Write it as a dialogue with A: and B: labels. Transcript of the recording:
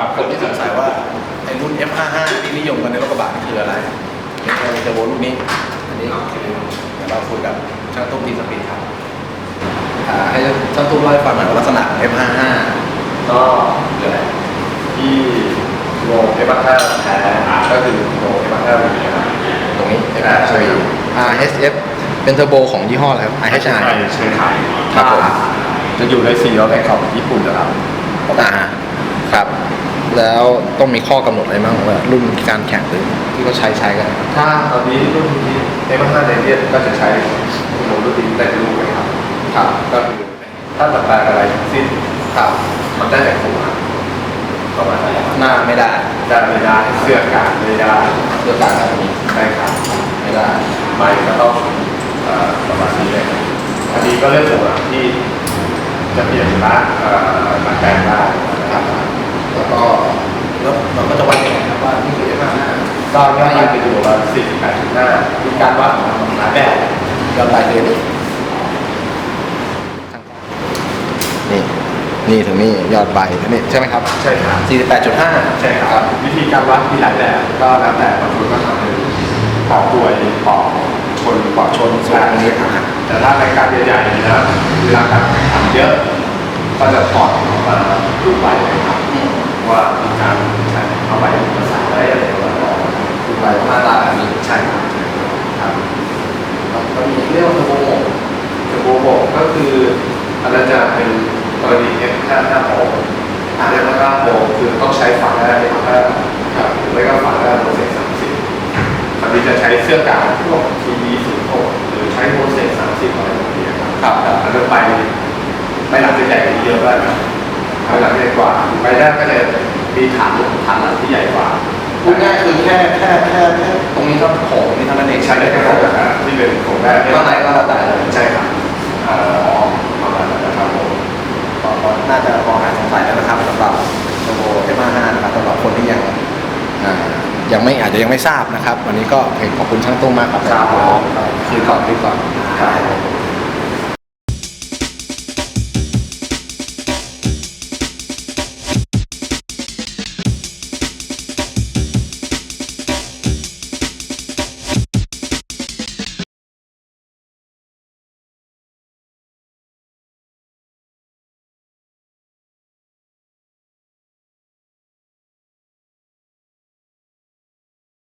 A: รับ คนที่สงสัยว่าไอ้รุ่น F55 ที่นิยมกันในรถกระบะนี่คืออะไรเป็นเทอร์โบรุ่นนี้อันนี้คือเดี๋ยวเราคุยกับช่างตุ้มทีสปีดครับอ่าให้ช่างตุ้มเล่าให้ฟังหน่อยว่าลักษณะของ F55
B: ก็
A: คืออะไร
B: ที่โลเอฟห้าแท้ก็คือโลเอฟห้าวีนะครับ
A: ตรงนี้
B: อ่าใช่ครับ
A: RSF เป็นเทอร์โบของยี่ห้ออะไรครับ IHI
B: ใช่ไทย
A: ครับผม
B: จะอยู่ในสีล้อแข่งของญี่ปุ่นนะครับ
A: อ่าครับ แล้วต้องมีข้อกำหนดอะไรบ้างว่ารุ่นการแข่งหรือที่เขาใช้ใช้กัน
B: ถ้าตอนนี้รุ่นนี้เอฟห้าในเรียนก็จะใช้โลรุ่นนี้แต่ลูกเลยครับ
A: ครับ
B: ก็คือถ้าตัดแปลงอะไรทั้งสิ้น
A: ครับ
B: มันได้แต่หัวประมาณนั้นครับ
A: หน้าไม่ได้
B: ได้ไม่ได้เสื้อกลางไม่ได้
A: เลือกต่างกันตรงนี้
B: ได้ครับ
A: ไม่ได้
B: ไม่ก็ต้องเอ่อประมาณนี้เลยครับอันนี้ก็เรื่องของที่ จะเปลี่ยนร้านเอ่อมาแปลงได้นะครับ
A: แล้วก็แล้วเราก็จะวัดยังไงครับว่านี่คือ F55
B: ก็ก็ยังไปดูว่า48.5มีการวัดของหลายแบบ
A: ยอดปลายเดือนนี่นี่ถึงนี่ยอดใบนี่ใช่ไหมครับ
B: ใช่ครับ
A: 48.5
B: ใช่ครับ วิธีการวัดมีหลายแบบก็แล้วแต่บางคนก็ทำเป็นปอกกลวยปอก ชนปอกชน
A: ส่วนตรงนี้อะ
B: แต่ถ้ารายการใหญ่ๆนะครับเวลาการแข่งขันเยอะก็จะถอดออกมารูปใบเลยครับว่ามีการใช้เอาใบภาษาไว้อะไรประมาณนั้น
A: คือใบหน้าตาแบบนี้
B: ใช่ครับ
A: ก็มีเรียกว่าเทอร์โบโหมด
B: เทอร์โบบอกก็คืออันนั้นจะเป็นกรณี F55 โมอันนี้มันก็โมคือต้องใช้ฝา ยอะมากนะไปหลังใหญ่กว่าไปหน้าก็จะมีฐานฐานหลังที่ใหญ่กว่า
A: พูดง่ายคือแค่แค่แค่แค่ตรงนี้ก็โผล่นี่เท่านั้นเอง
B: ใช้ได้แค่ของแบบที่เป็นของแรก
A: ข้างในก็แล้วแต่เลย
B: ใช่ครับเอ่อประมาณนั้นนะครับผม
A: ก็ก็น่าจะพอหายสงสัยแล้วนะครับสำหรับเทอร์โบ F55 นะครับสำหรับคนที่ยังอ่ายังไม่อาจจะยังไม่ทราบนะครับ วันนี้ก็โอเคขอบคุณช่างตุ้มมากครับ
B: ครับผม
A: คือก่อนคือก่อน
B: ครับ